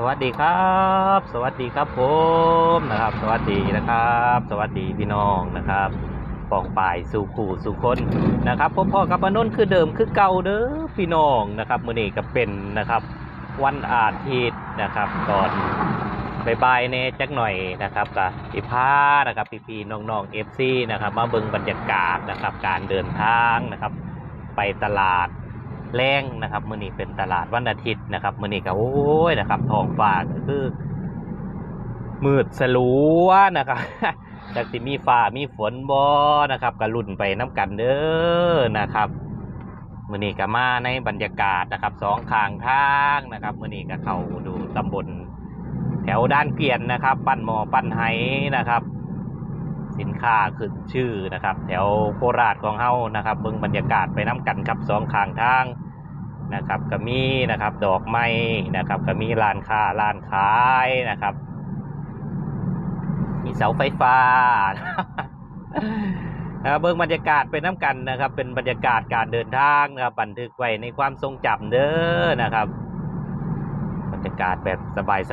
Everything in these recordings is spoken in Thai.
สวัสดีครับ สวัสดีครับผมนะครับ สวัสดีนะครับ สวัสดีพี่น้องนะครับปองป่ายสู่ขู่สู่คนนะครับพ่อพ่อกับมนุนคือเดิมคือเก่าเด้อพี่น้องนะครับมื้อนี้ก็เป็นนะครับ วันอาทิตย์นะครับก่อนบายๆเน่จักหน่อยนะครับกับพี่พานะครับพี่ๆน้องๆเอฟซีนะครับมาเบิ่งบรรยากาศนะครับ การเดินทางนะครับ ไปตลาด แรงนะครับมื้อนี้เป็นตลาดวันอาทิตย์นะครับมื้อนี้ก็โอ้ยนะครับท้องฟ้าก็คือ มืดสลัวนะครับจากสิมีฟ้ามีฝนบ่นะครับก็ลุ่นไปน้ำกันเด้อนะครับมื้อนี้ก็มาในบรรยากาศนะครับสองข้างทางนะครับมื้อนี้ก็เข้าดูตำบลแถวด้านเกวียนนะครับ ปั้นหมอปั้นไหนะครับ สินค้าขึ้นชื่อนะครับ แถวโคราชของเฮานะครับเบิ่งบรรยากาศไปน้ำกันครับสองข้างทางนะครับก็มีนะครับดอกไม้นะครับก็มีร้านค้าร้านขายนะครับ มีเสาไฟฟ้านะครับเบิ่งบรรยากาศไปน้ำกันนะครับ เป็นบรรยากาศการเดินทางนะครับบันทึกไว้ในความทรงจำเด้อนะครับ บรรยากาศแบบ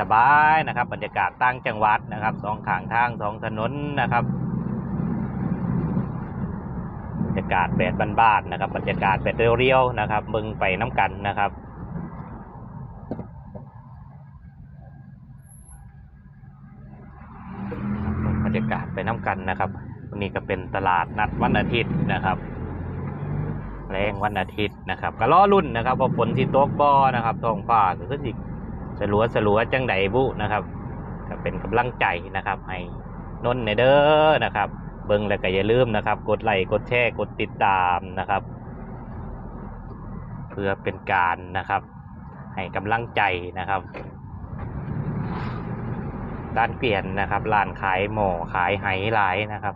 สบายๆนะครับ บรรยากาศตั้งจังหวัดนะครับสองข้างทางสองถนนนะครับ รรยากาศแบบบ้านๆนะครับ บรรยากาศแบบเรียวๆนะครับเบิ่งไปน้ำกันนะครับบรรยากาศไปน้ำกันนะครับวันนี้ก็เป็นตลาดนัดวันอาทิตย์นะครับแรงวันอาทิตย์นะครับก็ล้อรุ่นนะครับว่าฝนที่ตกบ่นะครับท้องฟ้าก็คือสิสลัวสลัวจังใดบุนะครับก็เป็นกำลังใจนะครับให้นนท์ในเด้อนะครับ เบิ่งแล้วก็อย่าลืมนะครับ กดไลค์กดแชร์กดติดตามนะครับ เพื่อเป็นการนะครับ ให้กำลังใจนะครับด้านเปลี่ยนนะครับร้านขายหมูขายไหหลายนะครับ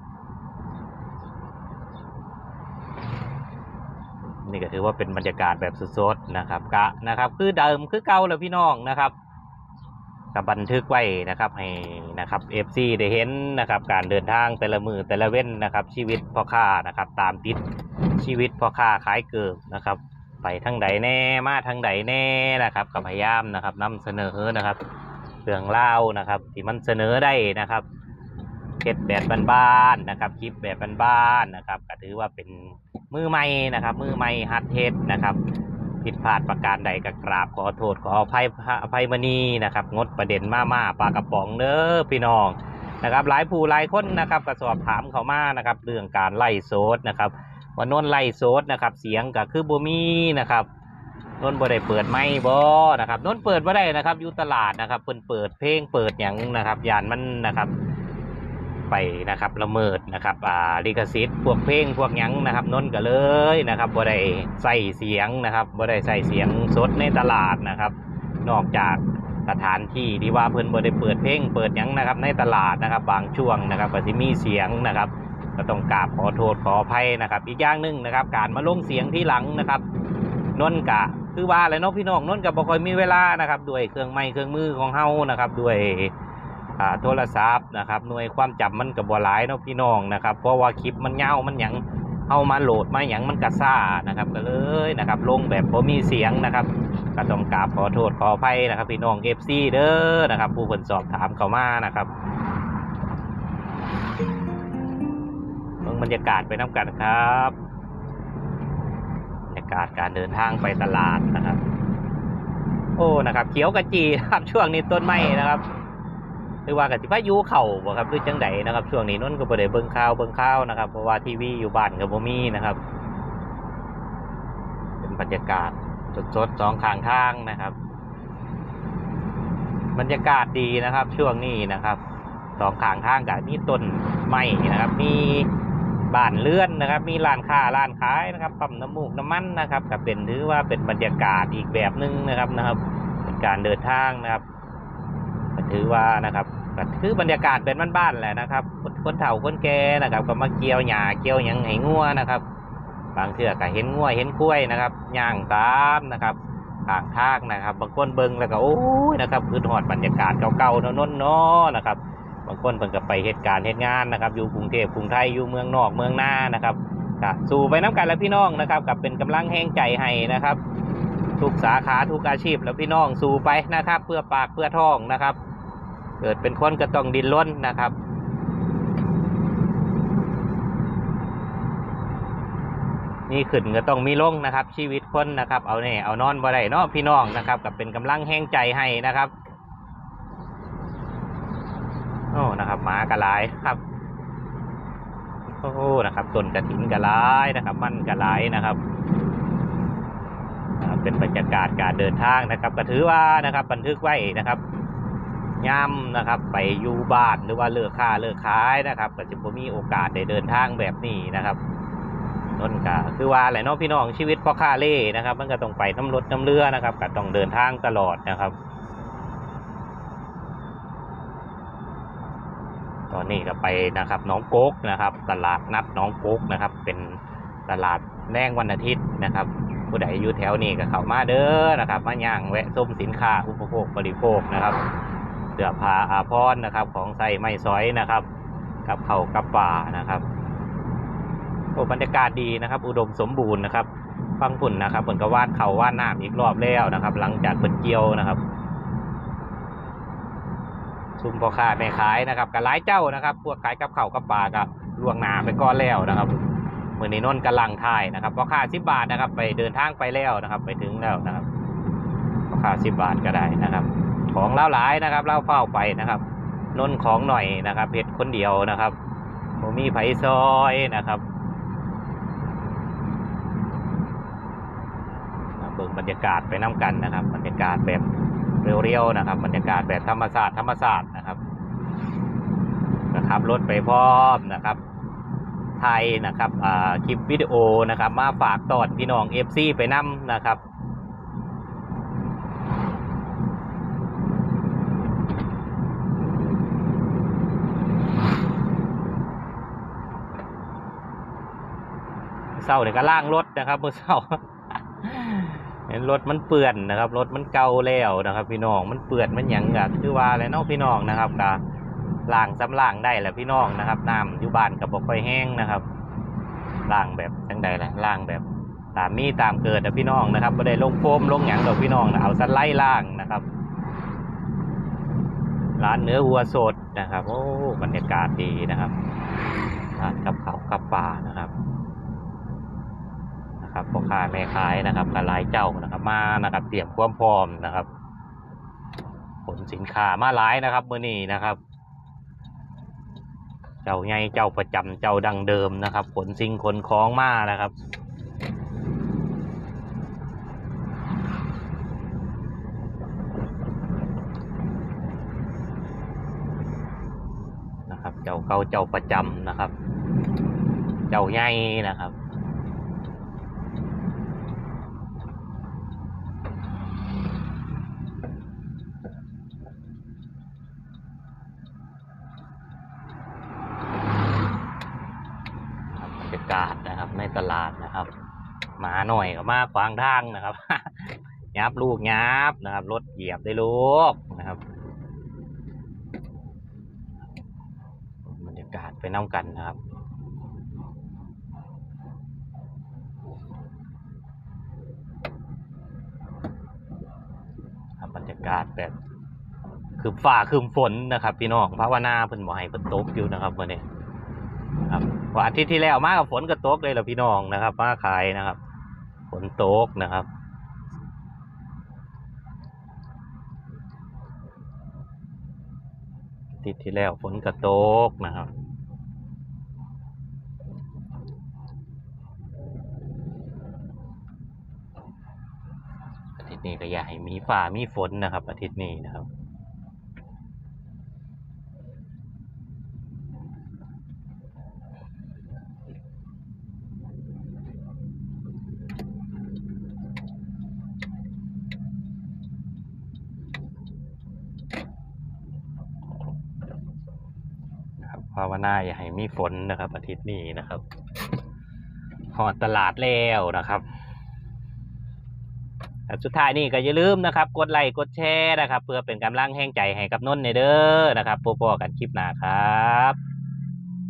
นี่ก็ถือว่าเป็นบรรยากาศแบบสดๆนะครับกะนะครับ คือเดิมคือเก่าแล้วพี่น้องนะครับ กับบันทึกไว้นะครับให้นะครับเอฟซีได้เห็นนะครับการเดินทางแต่ละมือแต่ละเว้นนะครับ ชีวิตพ่อค้านะครับ ตามติดชีวิตพ่อค้าขายเกิบนะครับ ไปทางใดแน่มาทางใดแน่นะครับกับพยายามนะครับนำเสนอนะครับเรื่องเล่านะครับที่มันเสนอได้นะครับเฮ็ดแบบบ้านๆนะครับคลิปแบบบ้านๆนะครับก็ถือว่าเป็นมือใหม่นะครับ มือใหม่ฮัดเฮ็ดนะครับ ผิดพลาดประการใดก็กราบขอโทษขออภัยอภัยมณีนะครับ งดประเด็นมาม่าปลากระป๋องเด้อพี่น้องนะครับ หลายผู้หลายคนนะครับก็สอบถามเขามานะครับ เรื่องการไล่โซดนะครับว่านนไล่โซดนะครับ เสียงก็คือบ่มีนะครับนนท์บ่ได้เปิดไมค์บ่นะครับนนท์เปิดบ่ได้นะครับอยู่ตลาดนะครับเพิ่นเปิดเพลงเปิดหยังนะครับยานมันนะครับ ไปนะครับละเมิดนะครับอ่าลิขสิทธิ์พวกเพลงพวกยังนะครับน้นก็เลยนะครับบ่ได้ใส่เสียงนะครับบ่ได้ใส่เสียงสดในตลาดนะครับ นอกจากสถานที่ที่ว่าเพิ่นบ่ได้เปิดเพลงเปิดยังนะครับ ในตลาดนะครับ บางช่วงนะครับก็สิมีเสียงนะครับก็ต้องกราบขอโทษขออภัยนะครับ อีกอย่างหนึ่งนะครับ การมาลงเสียงที่หลังนะครับน้นกะคือว่าอะไรเนาะพี่น้องน้นกับบ่ค่อยมีเวลานะครับ ด้วยเครื่องไม้เครื่องมือของเฮานะครับ ด้วย โทรศัพท์นะครับหน่วยความจำมันกับบ่หลายเนาะพี่น้องนะครับ เพราะว่าคลิปมันยามันหยังเอามาโหลดมาหยังมันกระซ่านะครับ ก็เลยนะครับ ลงแบบบ่มีเสียงนะครับก็ต้องกราบขอโทษขออภัยนะครับ พี่น้อง FC เด้อนะครับ ผู้เพิ่นสอบถามเข้ามานะครับเบิ่งบรรยากาศไปน้ำกันครับบรรยากาศการเดินทางไปตลาดนะครับ โอ้นะครับ เขียวกระจีนะครับช่วงนี้ต้นไม้นะครับ หรือว่ากับสิพายุเข่าบ่ครับหรือจังไดนะครับ ช่วงนี้นนท์ก็บ่ได้เบิ่งข่าวเบิ่งข่าวนะครับ เพราะว่าทีวีอยู่บ้านก็บ่มีนะครับ เป็นบรรยากาศสดๆสองข้างทางนะครับ บรรยากาศดีนะครับ ช่วงนี้นะครับสองข้างทางกับมีต้นไม้นะครับ มีบ้านเลื่อนนะครับ มีร้านค้าร้านขายนะครับปั๊มน้ำมูกน้ำมันนะครับก็เป็นถือว่าเป็นบรรยากาศอีกแบบหนึ่งนะครับนะครับ เป็นการเดินทางนะครับถือว่านะครับ ก็คือบรรยากาศเป็นบ้านๆแหละนะครับคนเฒ่าคนแก่นะครับก็มาเกี่ยวหญ้าเกี่ยวยังให้งัวนะครับ บางเทื่อก็เห็นงัวเห็นกล้วยนะครับย่างตามนะครับทางทางนะครับ บางคนเบิ่งแล้วก็โอ้ยนะครับคือหอดบรรยากาศเก่าๆเนาะนนเนาะนะครับ บางคนเพิ่นก็ไปเหตุการณ์เหตุงานนะครับ อยู่กรุงเทพกรุงไทยอยู่เมืองนอกเมืองหน้านะครับก็สู่ไปน้ำกันแล้วพี่น้องนะครับกับเป็นกำลังแห้งใจให้นะครับ ทุกสาขาทุกอาชีพแล้วพี่น้องสู่ไปนะครับ เพื่อปากเพื่อท้องนะครับ เกิดเป็นคนก็ต้องดิ้นรนนะครับมีขึ้นก็ต้องมีลงนะครับ ชีวิตคนนะครับ เอาเนี่ยเอานอนบ่ได้เนาะพี่น้องนะครับกับเป็นกำลังแห้งใจให้นะครับโอ้นะครับหมากระลายครับโอ้นะครับต้นกระถินกระลายนะครับ มันกระลายนะครับเป็นบรรยากาศการเดินทางนะครับ ก็ถือว่านะครับ บันทึกไว้นะครับ ย่ำนะครับ ไปอยู่บ้านหรือว่าเลิกค้าเลิกขายนะครับก็จะมีโอกาสได้เดินทางแบบนี้นะครับนนก็คือว่าแหละเนาะพี่น้องชีวิตพ่อค้าเล่นะครับ มันก็ต้องไปน้ำรถน้ำเรือนะครับก็ต้องเดินทางตลอดนะครับตอนนี้ก็ไปนะครับน้องโก๊กนะครับ ตลาดนัดน้องโก๊กนะครับ เป็นตลาดแรงวันอาทิตย์นะครับ ผู้ใดอยู่แถวนี้ก็เข้ามาเด้อนะครับ มาย่างแวะส้มสินค้าอุปโภคบริโภคนะครับ สื้อผ้าอาภรณ์นะครับ ของใส่ไม้สอยนะครับ กับเขากับป่านะครับโอ้บรรยากาศดีนะครับ อุดมสมบูรณ์นะครับฟังฝุ่นนะครับฝนก็วาดเขาวาดน้ำอีกรอบแล้วนะครับ หลังจากเปิดเกี่ยวนะครับซุ่มพ่อค้าแม่ขายนะครับกับหลายเจ้านะครับ พวกขายกับเขากับปลากับล่วงหนาไปก่อนแล้วนะครับเมือนี้นนท์กำลังถ่ายนะครับพ่อค้าสิบบาทนะครับ ไปเดินทางไปแล้วนะครับ ไปถึงแล้วนะครับพ่อค้าสิบบาทก็ได้นะครับ ของเล่าหลายนะครับเล่าเฝ้าไปนะครับนนของหน่อยนะครับเพชรคนเดียวนะครับโมมีไผซอยนะครับเบิ่งบรรยากาศไปน้กันนะครับ บรรยากาศแบบเรียวๆนะครับ บรรยากาศแบบธรรมศาสตร์ธรรมศาสตร์นะครับนะครับรถไปพร้อมนะครับ ไทยนะครับอ่าคลิปวิดีโอนะครับ มาฝากตอนพี่น้อง FC ไปนํนะครับ เศร้าเนี่ยก็ล่างรถนะครับเมื่อเศร้าเห็นรถมันเปื่อนนะครับรถมันเก่าแล้วนะครับ พี่น้องมันเปื่อนมันหยังกะคือว่าอะไรเนาะพี่น้องนะครับกะล้างซ้ำล้างได้แหละพี่น้องนะครับน้ำอยู่บ้านกับบ่ค่อยแห้งนะครับล้างแบบจังใดล่ะล้างแบบตามมีตามเกิดนะพี่น้องนะครับไม่ได้ลงโฟมลงหยังดอกพี่น้องนะเอาสไลด์ล่างนะครับร้านเนื้อวัวสดนะครับ โอ้บรรยากาศดีนะครับร้านกับเขากับป่านะครับ นะครับพ่อค้าแม่ขายนะครับกหลายเจ้านะครับมานะครับเตรียมความพร้อมนะครับขนสินค้ามาหลายนะครับมื้อนี้นะครับ เจ้าใหญ่เจ้าประจำเจ้าดังเดิมนะครับขนสิ่งขนของมานะครับนะครับ เจ้าเก่าเจ้าประจำนะครับ เจ้าใหญ่นะครับ ครับบรรยา กาศนะครับ ในตลาดนะครับ หมาหน่อยก็มาขวางทางนะครับยับลูกยับนะครับ รถเหยียบได้ลูกนะครับ บรรยากาศไปน้ำกันนะครับบรรยากาศแบบคือฝ่าคืมฝนนะครับ พี่น้องภาวนาเพิ่นบ่ให้เพิ่นตกอยู่นะครับวันนี้ ว่าอาทิตย์ที่แล้วมากับฝนก็ตกเลยแหละพี่น้องนะครับ มาขายนะครับ ฝนตกนะครับ อาทิตย์ที่แล้วฝนก็ตกนะครับอาทิตย์นี้ก็อย่าให้มีฝ่ามีฝนนะครับ อาทิตย์นี้นะครับ นะครับภาวนาอย่าให้มีฝนนะครับ อาทิตย์นี้นะครับหอดตลาดแล้วนะครับแต่สุดท้ายนี่ก็อย่าลืมนะครับ กดไลค์กดแชร์นะครับ เพื่อเป็นกำลังแห่งใจให้กับนนท์ในเด้อนะครับพบกันคลิปหน้าครับ